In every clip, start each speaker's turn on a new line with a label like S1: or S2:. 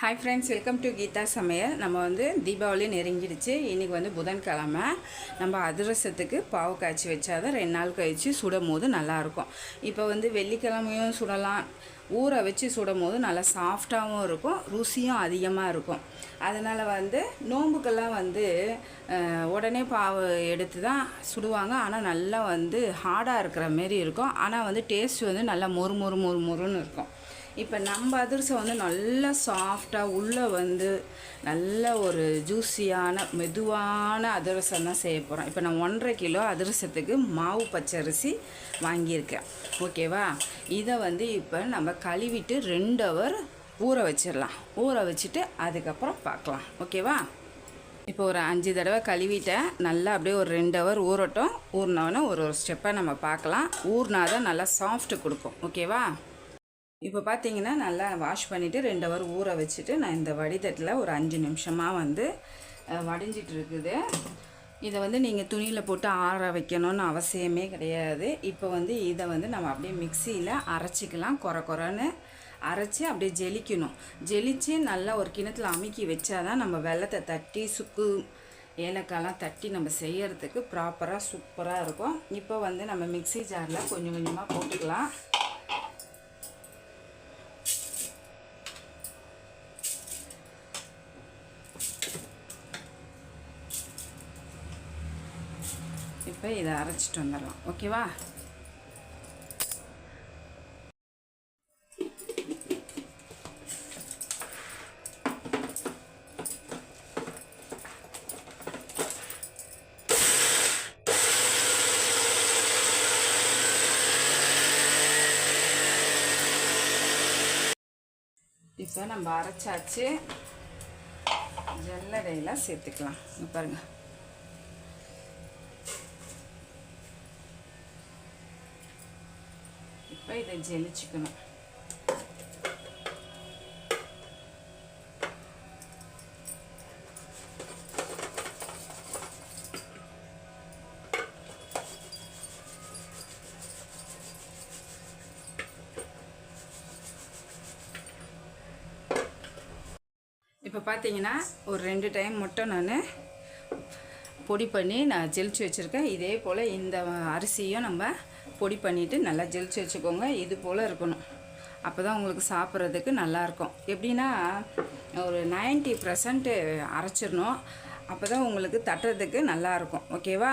S1: Hi friends welcome to Geetha சமையல் நம்ம வந்து தீபாவளி நெருங்கிடுச்சு. இன்றைக்கி வந்து புதன்கிழமை. நம்ம அதிரசத்துக்கு பாவு காய்ச்சி வச்சாதான் ரெண்டு நாள் கழித்து சுடும் போது நல்லாயிருக்கும். இப்போ வந்து வெள்ளிக்கிழமையும் சுடலாம். ஊற வச்சு சுடும் போது நல்லா சாஃப்டாகவும் இருக்கும். ருசியும் அதிகமாக இருக்கும். அதனால் வந்து நோம்புக்கெல்லாம் வந்து உடனே பாவு எடுத்து தான் சுடுவாங்க. ஆனால் நல்லா வந்து ஹார்டாக இருக்கிற மாரி இருக்கும். ஆனால் வந்து டேஸ்ட் வந்து நல்லா மொறு மொறு மொறு மொறுன்னு இருக்கும். இப்போ நம்ம அதிரசம் வந்து நல்லா சாஃப்டாக உள்ளே வந்து நல்ல ஒரு ஜூஸியான மெதுவான அதிரசம் தான் செய்ய போகிறோம் இப்போ நான் ஒன்றரை கிலோ அதிரசத்துக்கு மாவு பச்சரிசி வாங்கியிருக்கேன். ஓகேவா இதை வந்து இப்போ நம்ம கழுவிட்டு ரெண்டு ஹவர் ஊற வச்சிடலாம். ஊற வச்சுட்டு அதுக்கப்புறம் பார்க்கலாம். ஓகேவா இப்போ ஒரு அஞ்சு தடவை கழுவிட்டேன். நல்லா அப்படியே ஒரு ரெண்டு ஹவர் ஊறட்டும். ஊறினோடனே ஒரு ஒரு ஸ்டெப்பை நம்ம பார்க்கலாம். ஊறினா தான் நல்லா சாஃப்ட் கொடுக்கும். ஓகேவா இப்போ பார்த்தீங்கன்னா நல்லா வாஷ் பண்ணிவிட்டு ரெண்டு ஹவர் ஊற வச்சுட்டு நான் இந்த வடிதட்டில் ஒரு அஞ்சு நிமிஷமாக வந்து வடிஞ்சிட்ருக்குது. இதை வந்து நீங்கள் துணியில் போட்டு ஆற வைக்கணும்னு அவசியமே கிடையாது. இப்போ வந்து இதை வந்து நம்ம அப்படியே மிக்சியில் அரைச்சிக்கலாம். குறை குறைன்னு அரைச்சி அப்படியே ஜெலிக்கணும். ஜெலித்து நல்லா ஒரு கிணத்துல அமுக்கி வச்சாதான் நம்ம வெள்ளத்தை தட்டி சுக்கு ஏலக்காயெலாம் தட்டி நம்ம செய்யறதுக்கு ப்ராப்பராக சூப்பராக இருக்கும். இப்போ வந்து நம்ம மிக்ஸி ஜாரில் கொஞ்சம் கொஞ்சமாக போட்டுக்கலாம். இப்போ இதை அரைச்சிட்டு வந்துடலாம். ஓகேவா? இப்போ நம்ம அரைச்சாச்சு. ஜல்லடையில் சேர்த்துக்கலாம். பாருங்கள் பாருங்க இப்போ இதை ஜெலிச்சுக்கணும் இப்போ பார்த்தீங்கன்னா ஒரு ரெண்டு டைம் மட்டும் நான் பொடி பண்ணி நான் ஜெலிச்சு வச்சுருக்கேன் இதே போல் இந்த அரிசியும் நம்ம பொடி பண்ணிவிட்டு நல்லா ஜெலிச்சு வச்சுக்கோங்க. இது போல் இருக்கணும். அப்போ தான் உங்களுக்கு சாப்பிட்றதுக்கு நல்லாயிருக்கும். எப்படின்னா ஒரு 90% பர்சன்ட்டு அரைச்சிடணும். அப்போ தான் உங்களுக்கு தட்டுறதுக்கு நல்லாயிருக்கும். ஓகேவா?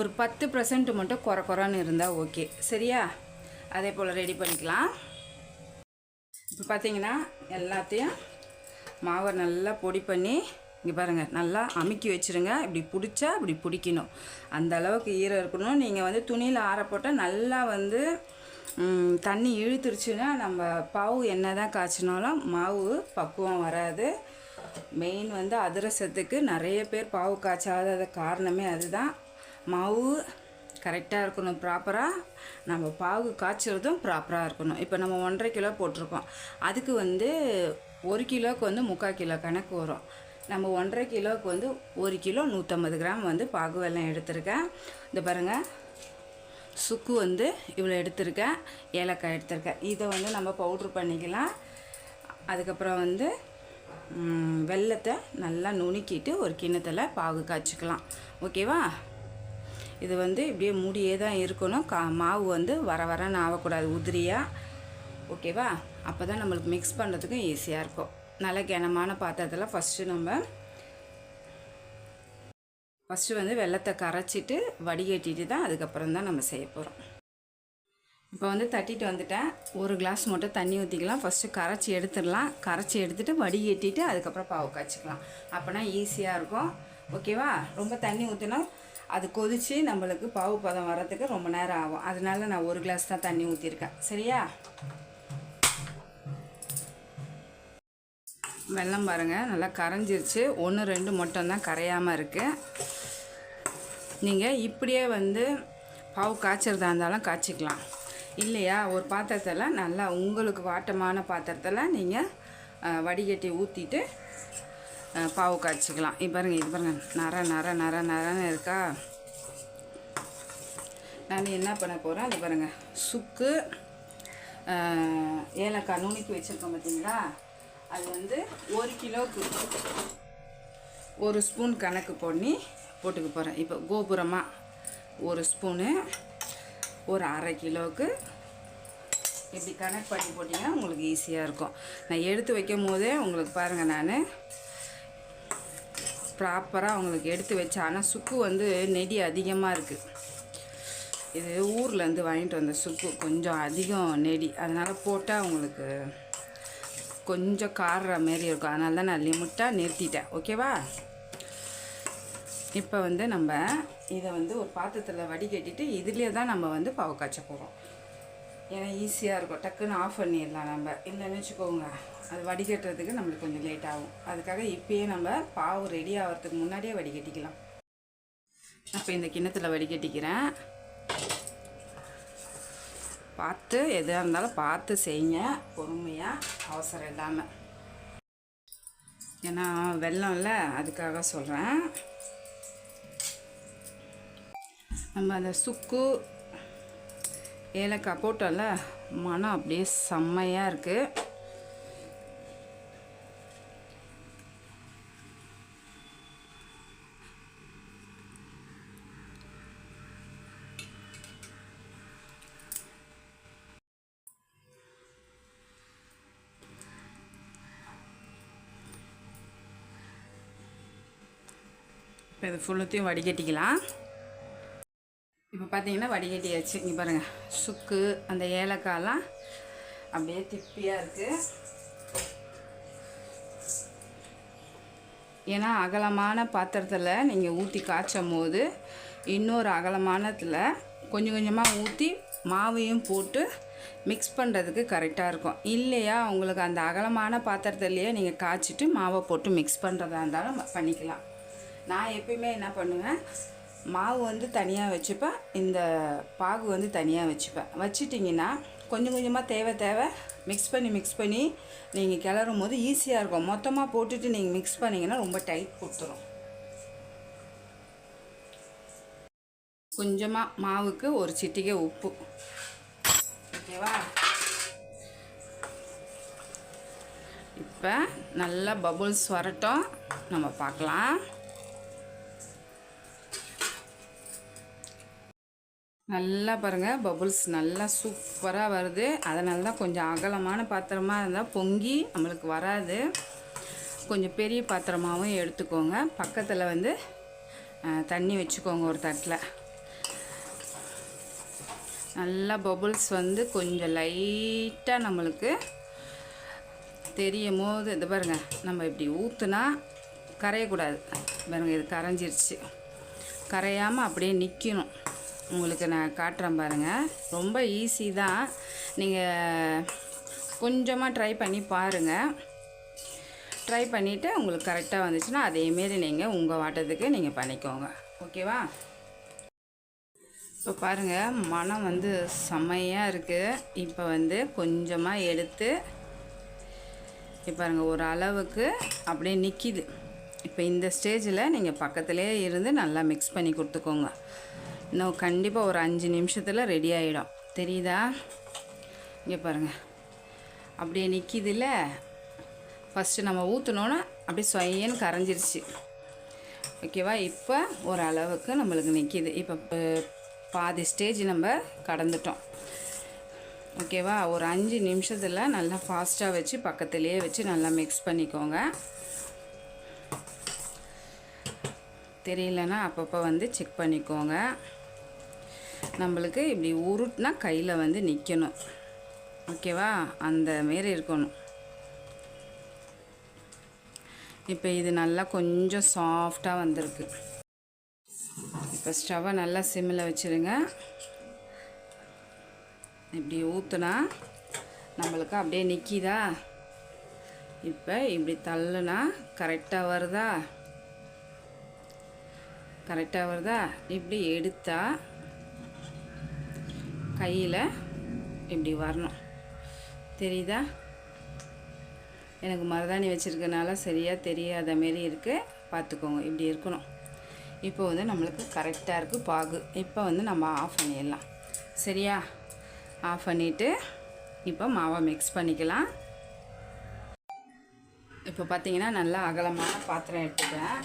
S1: ஒரு பத்து பர்சன்ட் மட்டும் குறை குறைன்னு இருந்தால் ஓகே. சரியா? அதே போல் ரெடி பண்ணிக்கலாம். இப்போ பார்த்தீங்கன்னா எல்லாத்தையும் மாவை நல்லா பொடி பண்ணி இங்கே பாருங்கள் நல்லா அமுக்கி வச்சுருங்க. இப்படி பிடிச்சா இப்படி பிடிக்கணும். அந்த அளவுக்கு ஈரம் இருக்கணும். நீங்கள் வந்து துணியில் ஆற போட்டால் நல்லா வந்து தண்ணி இழுத்துருச்சுன்னா நம்ம பாவு என்ன தான் காய்ச்சினாலும் மாவு பக்குவம் வராது. மெயின் வந்து அதிரசத்துக்கு நிறைய பேர் பாவு காய்ச்சாத காரணமே அதுதான். மாவு கரெக்டாக இருக்கணும் ப்ராப்பராக நம்ம பாகு காய்ச்சறதும் ப்ராப்பராக இருக்கணும். இப்போ நம்ம ஒன்றரை கிலோ போட்டிருக்கோம். அதுக்கு வந்து ஒரு கிலோவுக்கு வந்து முக்கால் கிலோ கணக்கு வரும். நம்ம ஒன்றரை கிலோவுக்கு வந்து ஒரு கிலோ நூற்றம்பது கிராம் வந்து பாகு வெல்லம் எடுத்திருக்கேன். இந்த பாருங்கள் சுக்கு வந்து இவ்வளோ எடுத்திருக்கேன். ஏலக்காய் எடுத்திருக்கேன். இதை வந்து நம்ம பவுட்ரு பண்ணிக்கலாம். அதுக்கப்புறம் வந்து வெள்ளத்தை வெல்லத்தை நல்லா நுணுக்கிட்டு ஒரு கிண்ணத்தில் பாகு காய்ச்சிக்கலாம். ஓகேவா? இது வந்து இப்படியே மூடியே தான் இருக்கணும். கா மாவு வந்து வர வரன்னு ஆகக்கூடாது உதிரியாக ஓகேவா? அப்போ தான் நம்மளுக்கு மிக்ஸ் பண்ணுறதுக்கும் ஈஸியாக இருக்கும். நல்ல கனமான பாத்திரத்தில் ஃபஸ்ட்டு நம்ம ஃபஸ்ட்டு வந்து வெள்ளத்தை கரைச்சிட்டு வடிகட்டிட்டு தான் அதுக்கப்புறம் தான் நம்ம செய்ய போகிறோம் இப்போ வந்து தட்டிட்டு வந்துட்டேன். ஒரு கிளாஸ் மட்டும் தண்ணி ஊற்றிக்கலாம் ஃபஸ்ட்டு கரைச்சி எடுத்துடலாம். கரைச்சி எடுத்துகிட்டு வடிகட்டிட்டு அதுக்கப்புறம் பாவு காய்ச்சிக்கலாம். அப்போனா ஈஸியாக இருக்கும். ஓகேவா ரொம்ப தண்ணி ஊற்றினா அது கொதித்து நம்மளுக்கு பாவு பதம் வர்றதுக்கு ரொம்ப நேரம் ஆகும். அதனால நான் ஒரு கிளாஸ் தான் தண்ணி ஊற்றிருக்கேன் சரியா? வெள்ளம் பாருங்கள் நல்லா கரைஞ்சிருச்சு. ஒன்று ரெண்டு மட்டும்தான் கரையாமல் இருக்குது நீங்கள் இப்படியே வந்து பாவு காய்ச்சறதா இருந்தாலும் காய்ச்சிக்கலாம். இல்லையா? ஒரு பாத்திரத்தில் நல்லா உங்களுக்கு வாட்டமான பாத்திரத்தில் நீங்கள் வடிகட்டி ஊற்றிட்டு பாவு காய்ச்சிக்கலாம். இப்போ பாருங்கள் இது பாருங்கள் நர நர நர நரன்னு இருக்கா? நான் என்ன பண்ண போகிறேன் அது பாருங்கள் சுக்கு ஏலக்காய் நுணுக்கி வச்சுருக்கோம் பார்த்தீங்களா அது வந்து ஒரு கிலோக்கு ஒரு ஸ்பூன் கணக்கு பண்ணி போட்டுக்க போகிறேன் இப்போ கோபுரமாக ஒரு ஸ்பூனு ஒரு அரை கிலோவுக்கு இப்படி கனெக்ட் பண்ணி போட்டிங்கன்னா உங்களுக்கு ஈஸியாக இருக்கும். நான் எடுத்து வைக்கும் போதே உங்களுக்கு பாருங்கள் நான் ப்ராப்பராக உங்களுக்கு எடுத்து வச்சேன். ஆனால் சுக்கு வந்து நெடி அதிகமாக இருக்குது இது ஊர்லேருந்து வாங்கிட்டு வந்த சுக்கு. கொஞ்சம் அதிகம் நெடி. அதனால் போட்டால் உங்களுக்கு கொஞ்சம் காடுற மாரி இருக்கும். அதனால தான் நான் லிமிட்டாக நிறுத்திட்டேன். ஓகேவா இப்போ வந்து நம்ம இதை வந்து ஒரு பாத்திரத்தில் வடிகட்டிட்டு இதுலேயே தான் நம்ம வந்து பாவு காய்ச்ச போகிறோம் ஏன்னா ஈஸியாக இருக்கும். டக்குன்னு ஆஃப் பண்ணிடலாம் நம்ம. இல்லைன்னு வச்சுக்கோங்க. அது வடிகட்டுறதுக்கு நம்மளுக்கு கொஞ்சம் லேட் ஆகும். அதுக்காக இப்போயே நம்ம பாவு ரெடி ஆகிறதுக்கு முன்னாடியே வடிகட்டிக்கலாம். அப்போ இந்த கிண்ணத்தில் வடிகட்டிக்கிறேன். பார்த்து எதாக இருந்தாலும் பார்த்து செய்யுங்க. பொறுமையாக அவசரம் இல்லாமல் ஏன்னா வெள்ளம் இல்லை அதுக்காக சொல்கிறேன் நம்ம அந்த சுக்கு ஏலக்காய் போட்டோம்ல மனம் அப்படியே செம்மையாக இருக்குது இது ஃபுல்லுத்தையும் வடிகட்டிக்கலாம். இப்போ பார்த்தீங்கன்னா வடிகட்டியாச்சு. இங்கே பாருங்கள் சுக்கு அந்த ஏலக்காயெலாம் அப்படியே திப்பியாக இருக்குது ஏன்னா அகலமான பாத்திரத்தில் நீங்கள் ஊற்றி காய்ச்சும் போது இன்னொரு அகலமானத்தில் கொஞ்சம் கொஞ்சமாக ஊற்றி மாவையும் போட்டு மிக்ஸ் பண்ணுறதுக்கு கரெக்டாக இருக்கும். இல்லையா உங்களுக்கு அந்த அகலமான பாத்திரத்துலேயே நீங்கள் காய்ச்சிட்டு மாவை போட்டு மிக்ஸ் பண்ணுறதா இருந்தாலும் பண்ணிக்கலாம். நான் எப்பயுமே என்ன பண்ணுவேன் மாவு வந்து தனியாக வச்சுப்பேன் இந்த பாகு வந்து தனியாக வச்சுப்பேன். வச்சிட்டிங்கன்னா கொஞ்சம் கொஞ்சமாக தேவை தேவை மிக்ஸ் பண்ணி மிக்ஸ் பண்ணி நீங்கள் கிளறும் போது ஈஸியாக இருக்கும். மொத்தமாக போட்டுட்டு நீங்கள் மிக்ஸ் பண்ணிங்கன்னா ரொம்ப டைட் கொடுத்துரும் கொஞ்சமாக மாவுக்கு ஒரு சிட்டிகை உப்பு. ஓகேவா? இப்போ நல்லா பபுள்ஸ் வரட்டும். நம்ம பார்க்கலாம். நல்லா பாருங்கள் பபுள்ஸ் நல்லா சூப்பராக வருது. அதனால தான் கொஞ்சம் அகலமான பாத்திரமாக இருந்தால் பொங்கி நம்மளுக்கு வராது. கொஞ்சம் பெரிய பாத்திரமாகவும் எடுத்துக்கோங்க. பக்கத்தில் வந்து தண்ணி வச்சுக்கோங்க ஒரு தட்டில். நல்லா பபுள்ஸ் வந்து கொஞ்சம் லைட்டாக நம்மளுக்கு தெரியும் போது இது பாருங்கள் நம்ம இப்படி ஊற்றுனா கரையக்கூடாது. பாருங்கள் இது கரைஞ்சிருச்சு. கரையாமல் அப்படியே நிற்கணும் உங்களுக்கு நான் காட்டுறேன் பாருங்கள் ரொம்ப ஈஸி தான். நீங்கள் கொஞ்சமாக ட்ரை பண்ணி பாருங்கள் ட்ரை பண்ணிவிட்டு உங்களுக்கு கரெக்டாக வந்துச்சுன்னா அதேமாரி நீங்கள் உங்கள் வாட்டத்துக்கு நீங்கள் பண்ணிக்கோங்க. ஓகேவா இப்போ பாருங்கள் மனம் வந்து செம்மையாக இருக்குது இப்போ வந்து கொஞ்சமாக எடுத்து இப்போ பாருங்கள் ஒரு அளவுக்கு அப்படியே நிற்கிது இப்போ இந்த ஸ்டேஜில் நீங்கள் பக்கத்துலேயே இருந்து நல்லா மிக்ஸ் பண்ணி கொடுத்துக்கோங்க. இன்னும் கண்டிப்பாக ஒரு அஞ்சு நிமிஷத்தில் ரெடி ஆகிடும் தெரியுதா? இங்கே பாருங்கள் அப்படியே நிற்கிதுல்ல ஃபஸ்ட்டு நம்ம ஊற்றினோன்னா அப்படியே சொயன்னு கரைஞ்சிருச்சு. ஓகேவா இப்போ ஒரு அளவுக்கு நம்மளுக்கு நிற்கிது இப்போ பாதி ஸ்டேஜ் நம்ம கடந்துட்டோம். ஓகேவா ஒரு அஞ்சு நிமிஷத்தில் நல்லா ஃபாஸ்ட்டாக வச்சு பக்கத்துலேயே வச்சு நல்லா மிக்ஸ் பண்ணிக்கோங்க. தெரியலன்னா அப்பப்போ வந்து செக் பண்ணிக்கோங்க. நம்மளுக்கு இப்படி உருட்டினா கையில் வந்து நிற்கணும் ஓகேவா? அந்த மாரி இருக்கணும். இப்போ இது நல்லா கொஞ்சம் சாஃப்டாக வந்திருக்கு. இப்போ ஸ்டவ்வை நல்லா சிம்மில் வச்சுருங்க. இப்படி ஊற்றுனா நம்மளுக்கு அப்படியே நிற்கிதா இப்போ இப்படி தள்ளுனா கரெக்டாக வருதா? கரெக்டாக வருதா? இப்படி எடுத்தால் கையில் இப்படி வரணும். தெரியுதா? எனக்கு மருதாணி வச்சுருக்கனால சரியாக தெரியாத மாரி இருக்குது பார்த்துக்கோங்க இப்படி இருக்கணும். இப்போ வந்து நம்மளுக்கு கரெக்டாக இருக்குது பாகு. இப்போ வந்து நம்ம ஆஃப் பண்ணிடலாம். சரியா? ஆஃப் பண்ணிவிட்டு இப்போ மாவை மிக்ஸ் பண்ணிக்கலாம். இப்போ பார்த்தீங்கன்னா நல்லா அகலமான பாத்திரம் எடுத்துட்டேன்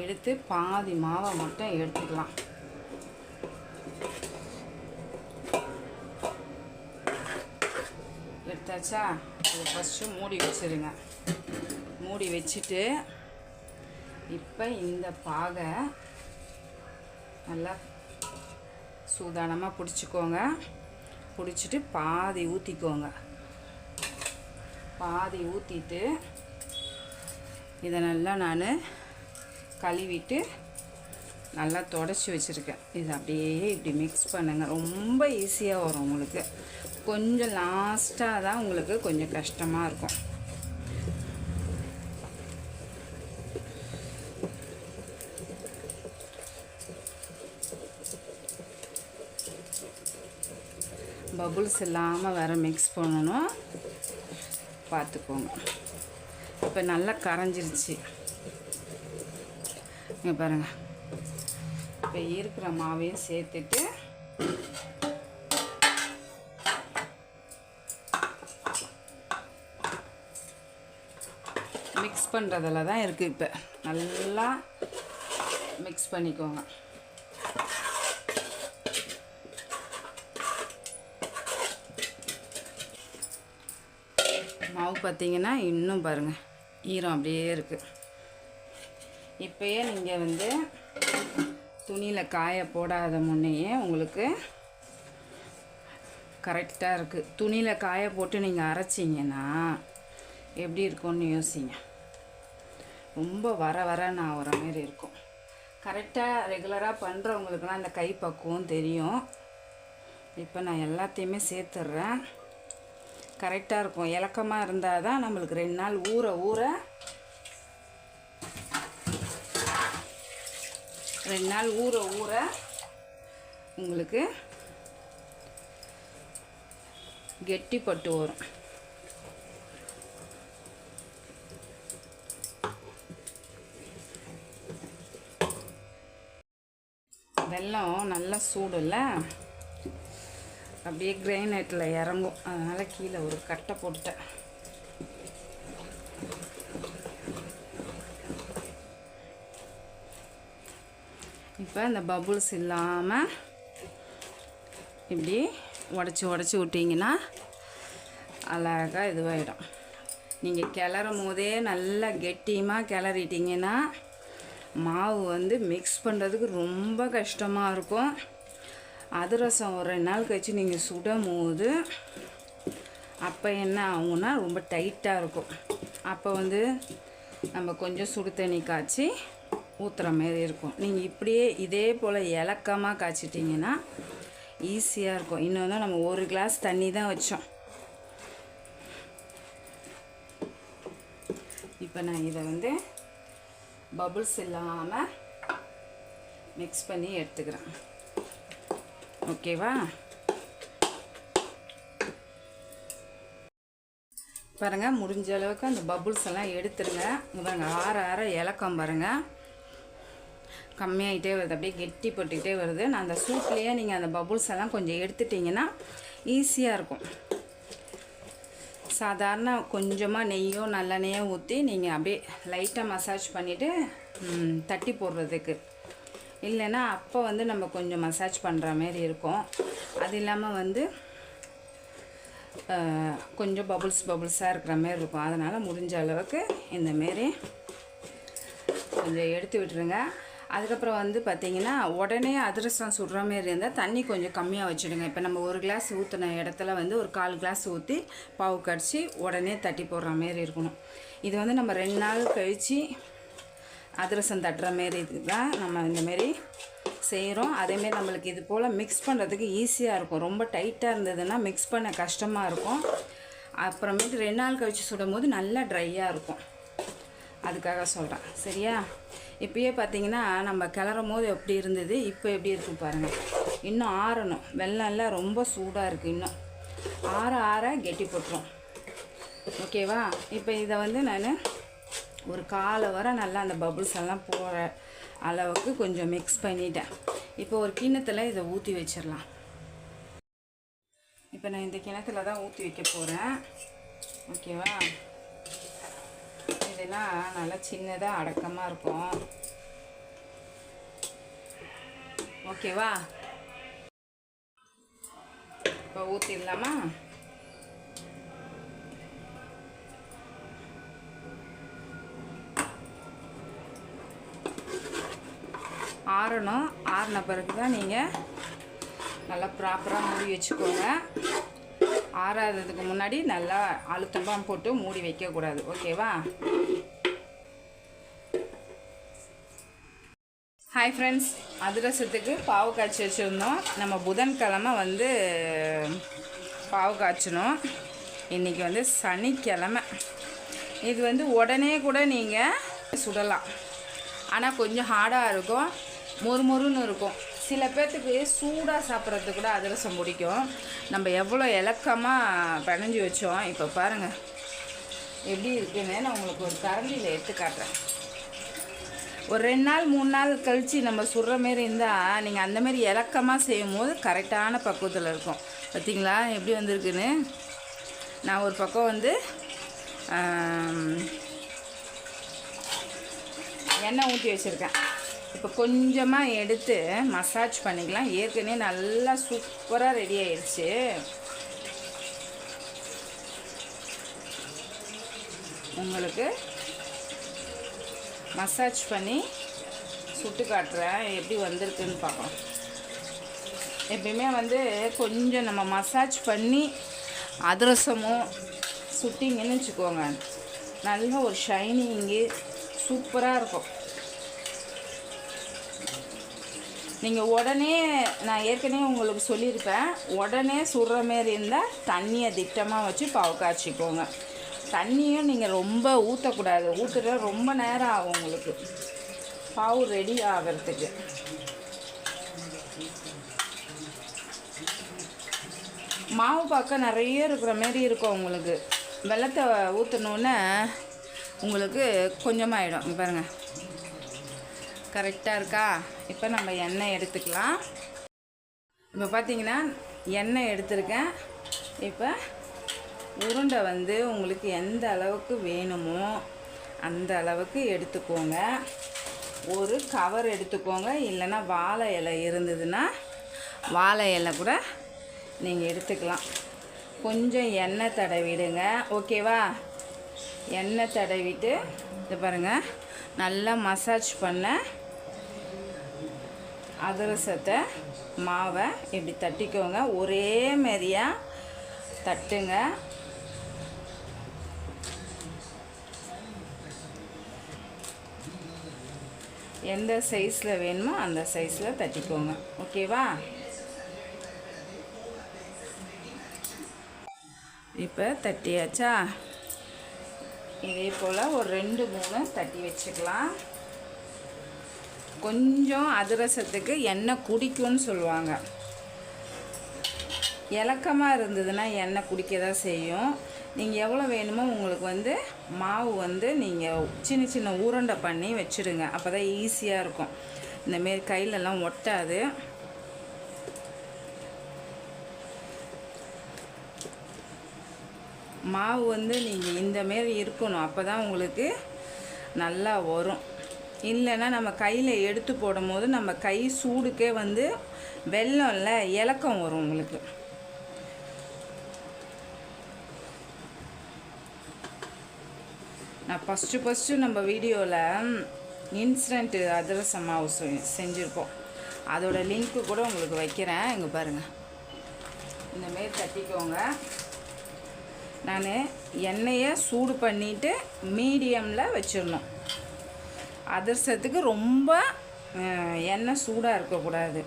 S1: எடுத்து பாதி மாவை மட்டும் எடுத்துக்கலாம். எடுத்தாச்சா? அது ஃபஸ்ட்டு மூடி வச்சிருங்க. மூடி வச்சுட்டு இப்போ இந்த பாகை நல்லா சூதானமாக பிடிச்சிக்கோங்க. பிடிச்சிட்டு பாதி ஊற்றிக்கோங்க பாதி ஊற்றிட்டு இதை நல்லா நான் கழுவிட்டு நல்லா தொடச்சி வச்சுருக்கேன். இது அப்படியே இப்படி மிக்ஸ் பண்ணுங்கள் ரொம்ப ஈஸியாக வரும் உங்களுக்கு. கொஞ்சம் லாஸ்ட்டாக தான் உங்களுக்கு கொஞ்சம் கஷ்டமாக இருக்கும். பபுள்ஸ் இல்லாமல் வேறு மிக்ஸ் பண்ணணும். பார்த்துக்கோங்க. இப்போ நல்லா கரைஞ்சிருச்சு. இங்கே பாருங்கள் இப்போ இருக்கிற மாவையும் சேர்த்துட்டு மிக்ஸ் தான் இருக்குது இப்போ. நல்லா மிக்ஸ் பண்ணிக்கோங்க. மாவு பார்த்தீங்கன்னா இன்னும் பாருங்கள் ஈரம் அப்படியே இருக்குது இப்போயே நீங்கள் வந்து துணியில் காய போடாத முன்னையே உங்களுக்கு கரெக்டாக இருக்குது துணியில் காய போட்டு நீங்கள் அரைச்சிங்கன்னா எப்படி இருக்கும்னு யோசிங்க. ரொம்ப வர வர நான் வர மாரி இருக்கும். கரெக்டாக ரெகுலராக பண்ணுறவங்களுக்குலாம் இந்த கை பக்குவம் தெரியும். இப்போ நான் எல்லாத்தையுமே சேர்த்துட்றேன் கரெக்டாக இருக்கும். இலக்கமாக இருந்தால் தான் நம்மளுக்கு ரெண்டு நாள் ஊற ஊற ரெண்டு நாள் ஊற ஊற உங்களுக்கு கெட்டிப்பட்டு வரும். வெல்லம் நல்லா சூடுல அப்படியே கிரைனைட்டில் இறங்கும். அதனால் கீழே ஒரு கட்டை போட்டுட்டேன். இப்போ இந்த பபுள்ஸ் இல்லாமல் இப்படி உடச்சி உடச்சி விட்டிங்கன்னா அழகாக இதுவாகிடும் நீங்கள் கிளறும் போதே நல்லா கெட்டியமாக கிளறிட்டிங்கன்னா மாவு வந்து மிக்ஸ் பண்ணுறதுக்கு ரொம்ப கஷ்டமாக இருக்கும். அதிரசம் ஒரு ரெண்டு நாள் கழித்து நீங்கள் சுடும் போது அப்போ என்ன ஆகும்னா ரொம்ப டைட்டாக இருக்கும். அப்போ வந்து நம்ம கொஞ்சம் சுடு தண்ணி காய்ச்சி ஊற்றுற மாரி இருக்கும். நீங்கள் இப்படியே இதே போல் இலக்கமாக காய்ச்சிட்டிங்கன்னா ஈஸியாக இருக்கும். இன்னும் நம்ம ஒரு கிளாஸ் தண்ணி தான் வச்சோம். இப்போ நான் இதை வந்து பபுள்ஸ் இல்லாமல் மிக்ஸ் பண்ணி எடுத்துக்கிறேன். ஓகேவா பாருங்கள் முடிஞ்ச அளவுக்கு அந்த பபுள்ஸ் எல்லாம் எடுத்துருங்க. பாருங்கள் ஆற ஆற இலக்கம் பாருங்கள் கம்மியாகிட்டே வருது அப்படியே கெட்டி போட்டுக்கிட்டே வருது. நான் அந்த சூட்லேயே நீங்கள் அந்த பபுள்ஸ் எல்லாம் கொஞ்சம் எடுத்துட்டிங்கன்னா ஈஸியாக இருக்கும். சாதாரண கொஞ்சமாக நெய்யோ நல்லெண்ணெயோ ஊற்றி நீங்கள் அப்படியே லைட்டாக மசாஜ் பண்ணிவிட்டு தட்டி போடுறதுக்கு. இல்லைன்னா அப்போ வந்து நம்ம கொஞ்சம் மசாஜ் பண்ணுற மாரி இருக்கும். அது இல்லாமல் வந்து கொஞ்சம் பபுள்ஸ் பபுள்ஸாக இருக்கிற மாரி இருக்கும். அதனால் முடிஞ்ச அளவுக்கு இந்தமாரி கொஞ்சம் எடுத்து விட்டுருங்க. அதுக்கப்புறம் வந்து பார்த்தீங்கன்னா உடனே அதிரசம் சுடுற மாரி இருந்தால் தண்ணி கொஞ்சம் கம்மியாக வச்சுடுங்க. இப்போ நம்ம ஒரு கிளாஸ் ஊற்றின இடத்துல வந்து ஒரு கால் கிளாஸ் ஊற்றி பாவு கடிச்சு உடனே தட்டி போடுற மாரி இருக்கணும். இது வந்து நம்ம ரெண்டு நாள் கழித்து அதிரசம் தட்டுற மாரி தான் நம்ம இந்தமாரி செய்கிறோம் அதேமாரி நம்மளுக்கு இது போல் மிக்ஸ் பண்ணுறதுக்கு ஈஸியாக இருக்கும். ரொம்ப டைட்டாக இருந்ததுன்னா மிக்ஸ் பண்ண கஷ்டமாக இருக்கும். அப்புறமேட்டு ரெண்டு நாள் கழித்து சுடும் போது நல்லா ட்ரையாக இருக்கும். அதுக்காக சொல்கிறேன் சரியா? இப்போயே பார்த்தீங்கன்னா நம்ம கிளறும் போது எப்படி இருந்தது இப்போ எப்படி இருக்கு பாருங்கள் இன்னும் ஆறணும். வெள்ளம் எல்லாம் ரொம்ப சூடாக இருக்குது இன்னும். ஆற ஆற கெட்டி போட்டுரும். ஓகேவா இப்போ இதை வந்து நான் ஒரு காலை வர நல்லா அந்த பபுள்ஸ் எல்லாம் போகிற அளவுக்கு கொஞ்சம் மிக்ஸ் பண்ணிட்டேன். இப்போ ஒரு கிண்ணத்தில் இதை ஊற்றி வச்சிடலாம். இப்போ நான் இந்த கிணத்துல தான் ஊற்றி வைக்க போகிறேன் ஓகேவா இதெல்லாம் நல்லா சின்னதாக அடக்கமாக இருக்கும். ஓகேவா இப்போ ஊற்றிடலாமா ஆறணும். ஆறின பிறகு தான் நீங்கள் நல்லா ப்ராப்பராக மூடி வச்சுக்கோங்க. ஆறாததுக்கு முன்னாடி நல்லா அழுத்தமாக போட்டு மூடி வைக்கக்கூடாது. ஓகேவா? ஹாய் ஃப்ரெண்ட்ஸ் அதிரசத்துக்கு பாவு காய்ச்சி வச்சுருந்தோம். நம்ம புதன்கிழமை வந்து பாவு காய்ச்சணும் இன்றைக்கி வந்து சனிக்கிழமை. இது வந்து உடனே கூட நீங்கள் சுடலாம். ஆனால் கொஞ்சம் ஹார்டாக இருக்கும். மொறுமொறுன்னு இருக்கும். சில பேர்த்துக்கு சூடாக சாப்பிட்றது கூட அதிரசம் பிடிக்கும். நம்ம எவ்வளோ இலக்கமாக பிணைஞ்சி வச்சோம் இப்போ பாருங்கள் எப்படி இருக்குன்னு நான் உங்களுக்கு ஒரு கரண்டியில் எடுத்து காட்டுறேன். ஒரு ரெண்டு நாள் மூணு நாள் கழித்து நம்ம சுடுற மாரி இருந்தால் நீங்கள் அந்தமாரி இலக்கமாக செய்யும் போது கரெக்டான பக்குவத்தில் இருக்கும். பார்த்தீங்களா எப்படி வந்திருக்குன்னு? நான் ஒரு பக்கம் வந்து எண்ணெய் ஊற்றி வச்சுருக்கேன். இப்போ கொஞ்சமாக எடுத்து மசாஜ் பண்ணிக்கலாம். ஏற்கனவே நல்லா சூப்பராக ரெடி ஆயிடுச்சு. உங்களுக்கு மசாஜ் பண்ணி சுட்டு காட்டுறேன். எப்படி வந்திருக்குன்னு பார்க்கலாம். எப்பயுமே வந்து கொஞ்சம் நம்ம மசாஜ் பண்ணி அதிரசமும் சுட்டிங்கன்னு வச்சுக்கோங்க. நல்ல ஒரு ஷைனிங்கு சூப்பராக இருக்கும். நீங்கள் உடனே நான் ஏற்கனவே உங்களுக்கு சொல்லியிருப்பேன் உடனே சுடுற மாரி இருந்தால் தண்ணியை திட்டமாக வச்சு பாவு காய்ச்சிக்கோங்க. தண்ணியும் நீங்கள் ரொம்ப ஊற்றக்கூடாது ஊற்றுற ரொம்ப நேரம் ஆகும் உங்களுக்கு. பாவு ரெடி ஆகிறதுக்கு. மாவு பார்க்க நிறைய இருக்கிற மாரி இருக்கும் உங்களுக்கு. வெள்ளத்தை ஊற்றினோன்னே உங்களுக்கு கொஞ்சமாகிடும் பாருங்கள் கரெக்டாக இருக்கா? இப்போ நம்ம எண்ணெய் எடுத்துக்கலாம். இப்போ பார்த்தீங்கன்னா எண்ணெய் எடுத்திருக்கேன். இப்போ உருண்டை வந்து உங்களுக்கு எந்த அளவுக்கு வேணுமோ அந்த அளவுக்கு எடுத்துக்கோங்க. ஒரு கவர் எடுத்துக்கோங்க. இல்லைன்னா வாழை இலை இருந்ததுன்னா வாழை இலை கூட நீங்கள் எடுத்துக்கலாம். கொஞ்சம் எண்ணெய் தடவிடுங்க. ஓகேவா? எண்ணெய் தடவிட்டு இது பாருங்கள் நல்லா மசாஜ் பண்ண அதிரசத்தை மாவை இப்படி தட்டிக்கோங்க. ஒரே மாதிரியாக தட்டுங்க. எந்த சைஸில் வேணுமோ அந்த சைஸில் தட்டிக்கோங்க. ஓகேவா? இப்போ தட்டியாச்சா? இதே போல் ஒரு ரெண்டு மூணு தட்டி வச்சுக்கலாம். கொஞ்சம் அதிரசத்துக்கு எண்ணெய் குடிக்கும்னு சொல்லுவாங்க. இலக்கமாக இருந்ததுன்னா எண்ணெய் குடிக்க தான் செய்யும். நீங்கள் எவ்வளோ வேணுமோ உங்களுக்கு வந்து மாவு வந்து நீங்கள் சின்ன சின்ன உருண்டை பண்ணி வச்சுடுங்க. அப்போ தான் ஈஸியாக இருக்கும் இந்தமாரி கையிலலாம் ஒட்டாது. மாவு வந்து நீங்கள் இந்த மாரி இருக்கணும். அப்போ தான் உங்களுக்கு நல்லா வரும். இல்லைன்னா நம்ம கையில் எடுத்து போடும்போது நம்ம கை சூடுக்கே வந்து வெள்ளம்ல இலக்கம் வரும் உங்களுக்கு. நான் ஃபஸ்ட்டு ஃபஸ்ட்டு நம்ம வீடியோவில் இன்ஸ்டன்ட்டு அதிரச மாவு செ- செஞ்சுருப்போம் அதோட லிங்க்கு கூட உங்களுக்கு வைக்கிறேன். இங்கே பாருங்கள் இந்தமாரி தட்டிக்கோங்க. நான் எண்ணெயை சூடு பண்ணிவிட்டு மீடியமில் வச்சிடணும். அதிரசத்துக்கு ரொம்ப எண்ணெய் சூடாக இருக்கக்கூடாது.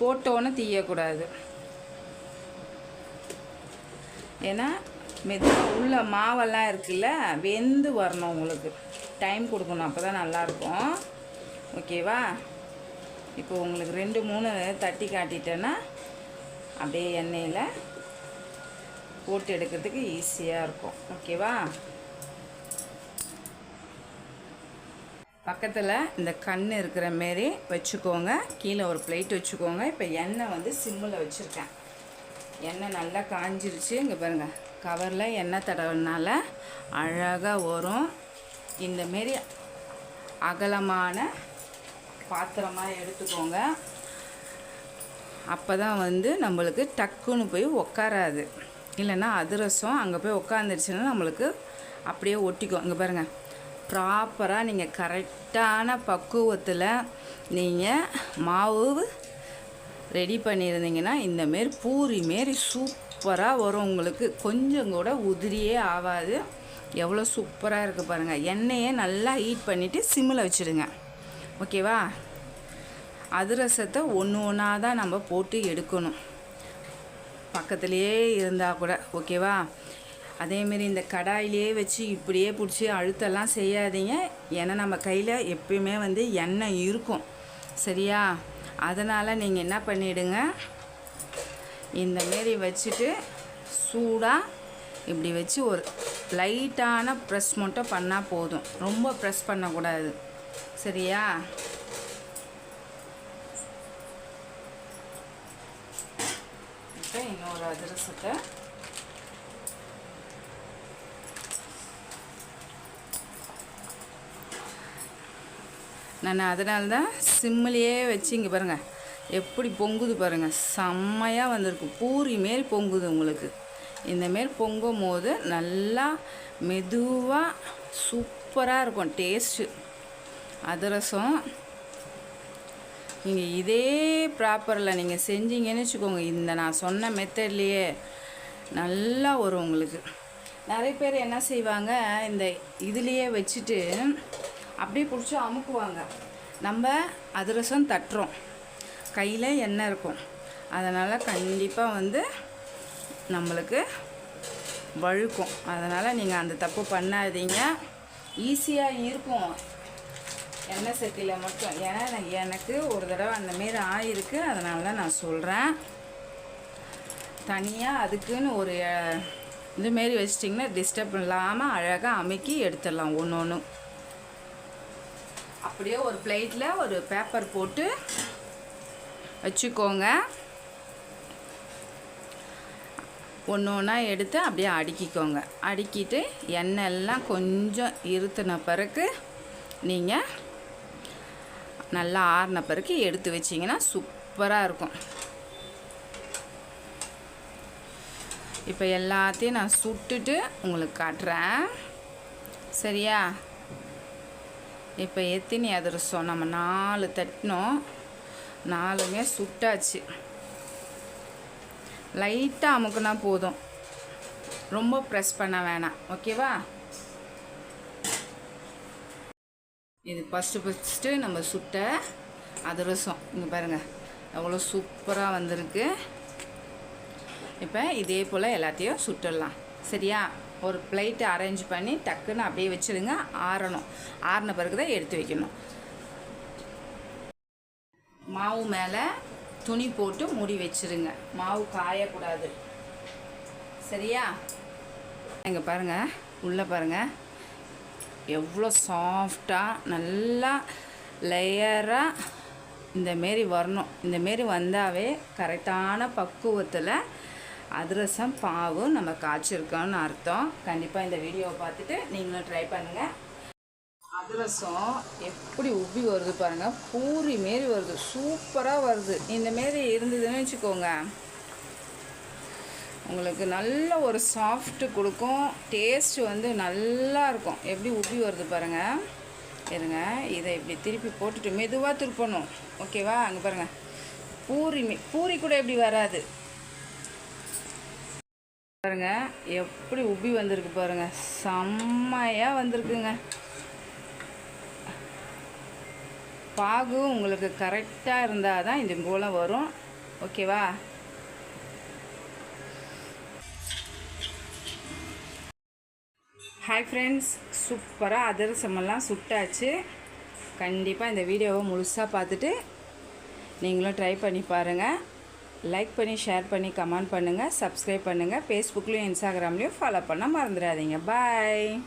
S1: போட்டோன்னு தீயக்கூடாது. ஏன்னா மெதுவாக உள்ள மாவெல்லாம் இருக்குல்ல வெந்து வரணும் உங்களுக்கு. டைம் கொடுக்கணும் அப்போ தான் நல்லாயிருக்கும். ஓகேவா? இப்போ உங்களுக்கு ரெண்டு மூணு தட்டி காட்டிட்டேன்னா அப்படியே எண்ணெயில் போட்டு எடுக்கிறதுக்கு ஈஸியாக இருக்கும். ஓகேவா? பக்கத்தில் இந்த கண் இருக்கிற மாரி வச்சுக்கோங்க. கீழே ஒரு பிளேட் வச்சுக்கோங்க. இப்போ எண்ணெய் வந்து சிம்மில் வச்சுருக்கேன். எண்ணெய் நல்லா காஞ்சிருச்சு. இங்கே பாருங்கள் கவரில் எண்ணெய் தடவினால அழகாக வரும். இந்தமாரி அகலமான பாத்திரமாக எடுத்துக்கோங்க. அப்போ தான் வந்து நம்மளுக்கு டக்குன்னு போய் உக்காராது. இல்லைன்னா அதிரசம் அங்கே போய் உக்காந்துருச்சுன்னா நம்மளுக்கு அப்படியே ஒட்டிக்கும். இங்கே பாருங்கள் ப்ராப்பராக நீங்கள் கரெக்டான பக்குவத்தில் நீங்கள் மாவு ரெடி பண்ணியிருந்தீங்கன்னா இந்தமாரி பூரி மாரி சூப்பராக வரும் உங்களுக்கு. கொஞ்சம் கூட உதிரியே ஆகாது. எவ்வளோ சூப்பராக இருக்குது பாருங்கள் எண்ணெயை நல்லா ஹீட் பண்ணிவிட்டு சிம்மில் வச்சுடுங்க. ஓகேவா? அதிரசத்தை ஒன்று ஒன்றா தான் நம்ம போட்டு எடுக்கணும். பக்கத்துலேயே இருந்தால் கூட. ஓகேவா? அதேமாரி இந்த கடாயிலே வச்சு இப்படியே பிடிச்சி அழுத்தெல்லாம் செய்யாதீங்க. ஏன்னா நம்ம கையில் எப்பயுமே வந்து எண்ணெய் இருக்கும். சரியா? அதனால் நீங்கள் என்ன பண்ணிவிடுங்க இந்தமாரி வச்சுட்டு சூடாக இப்படி வச்சு ஒரு லைட்டான ப்ரெஸ் மட்டும் பண்ணால் போதும். ரொம்ப ப்ரெஸ் பண்ணக்கூடாது. சரியா? இப்போ இன்னொரு அதிரசத்தை நான் அதனால தான் சிம்மிலேயே வச்சு இங்கே பாருங்கள் எப்படி பொங்குது பாருங்கள் செம்மையாக வந்திருக்கு. பூரி மாரி பொங்குது உங்களுக்கு. இந்தமாரி பொங்கும் போது நல்லா மெதுவாக சூப்பராக இருக்கும். டேஸ்ட்டு. அதிரசம். நீங்கள் இதே ப்ராப்பரில் நீங்கள் செஞ்சீங்கன்னு வச்சுக்கோங்க. இந்த நான் சொன்ன மெத்தட்லேயே நல்லா வரும் உங்களுக்கு. நிறைய பேர் என்ன செய்வாங்க இந்த இதுலேயே வச்சுட்டு அப்படியே பிடிச்சி அமுக்குவாங்க. நம்ம அதிரசம் தட்டுறோம். கையில் எண்ணெய் இருக்கும். அதனால் கண்டிப்பாக வந்து நம்மளுக்கு வழுக்கும். அதனால் நீங்கள் அந்த தப்பு பண்ணாதீங்க. ஈஸியாக இருக்கும். எண்ணெய் சட்டியில் மட்டும். ஏன்னா எனக்கு- ஒரு தடவை அந்த மாரி ஆயிருக்கு. அதனால தான் நான் சொல்கிறேன் தனியாக அதுக்குன்னு ஒரு இதுமாரி வச்சிட்டிங்கன்னா டிஸ்டர்ப் இல்லாமல் அழகாக அமைக்கி எடுத்துடலாம். ஒன்று ஒன்று அப்படியே ஒரு பிளேட்டில் ஒரு பேப்பர் போட்டு வச்சுக்கோங்க. ஒன்று ஒன்றா எடுத்து அப்படியே அடுக்கிக்கோங்க. அடுக்கிட்டு எண்ணெய் எல்லாம் கொஞ்சம் இருத்தின பிறகு நீங்கள் நல்லா ஆறின பிறகு எடுத்து வச்சிங்கன்னா சூப்பராக இருக்கும். இப்போ எல்லாத்தையும் நான் சுட்டுட்டு உங்களுக்கு காட்டுறேன். சரியா? இப்போ எத்தினி அதிரசம்? நம்ம நாலு தட்டினோம். நாலுமே சுட்டாச்சு. லைட்டாக அமுக்குனா போதும். ரொம்ப ப்ரெஸ் பண்ண வேணாம். ஓகேவா இது ஃபஸ்ட்டு ஃபஸ்ட்டு நம்ம சுட்ட அதிரசம். இங்கே பாருங்கள் எவ்வளோ சூப்பராக வந்திருக்கு. இப்போ இதே போல் எல்லாத்தையும் சுட்டுடலாம். சரியா? ஒரு பிளேட்டை அரேஞ்ச் பண்ணி டக்குன்னு அப்படியே வச்சுடுங்க. ஆறணும். ஆறின பிறகு தான் எடுத்து வைக்கணும். மாவு மேலே துணி போட்டு மூடி வச்சுருங்க. மாவு காயக்கூடாது. சரியா? இங்கே பாருங்கள் உள்ளே பாருங்கள் எவ்வளோ சாஃப்டாக நல்லா லேயராக இந்தமாரி வரணும். இந்தமாரி வந்தாவே கரெக்டான பக்குவத்தில் அதிரசம் பாவு நம்ம காய்ச்சிருக்கோம்னு அர்த்தம். கண்டிப்பாக இந்த வீடியோவை பார்த்துட்டு நீங்களும் ட்ரை பண்ணுங்கள் அதிரசம் எப்படி உப்பி வருது பாருங்கள் பூரி மாரி வருது. சூப்பராக வருது. இந்த மாரி இருந்ததுன்னு வச்சுக்கோங்க. உங்களுக்கு நல்ல ஒரு சாஃப்ட்டு கொடுக்கும். டேஸ்ட் வந்து நல்லா இருக்கும். எப்படி உப்பி வருது பாருங்கள் இருங்க. இதை இப்படி திருப்பி போட்டுட்டு மெதுவாக திருப்பணும். ஓகேவா அங்கே பாருங்கள் பூரி பூரி கூட எப்படி வராது? பாருங்க எப்படி உப்பி வந்திருக்கு பாருங்க. செம்மையாக வந்திருக்குங்க. பாகு உங்களுக்கு கரெக்டாக இருந்தால் தான் இது மூலம் வரும். ஓகேவா ஹாய் ஃப்ரெண்ட்ஸ் சூப்பராக அதிரசமெல்லாம் சுட்டாச்சு. கண்டிப்பாக இந்த வீடியோவை முழுசாக பார்த்துட்டு நீங்களும் ட்ரை பண்ணி பாருங்கள் லைக் பண்ணி ஷேர் பண்ணி கமெண்ட் பண்ணுங்கள் சப்ஸ்கிரைப் பண்ணுங்கள் ஃபேஸ்புக்லேயும் இன்ஸ்டாகிராம்லேயும் ஃபாலோ பண்ண மறந்துடாதீங்க. பாய்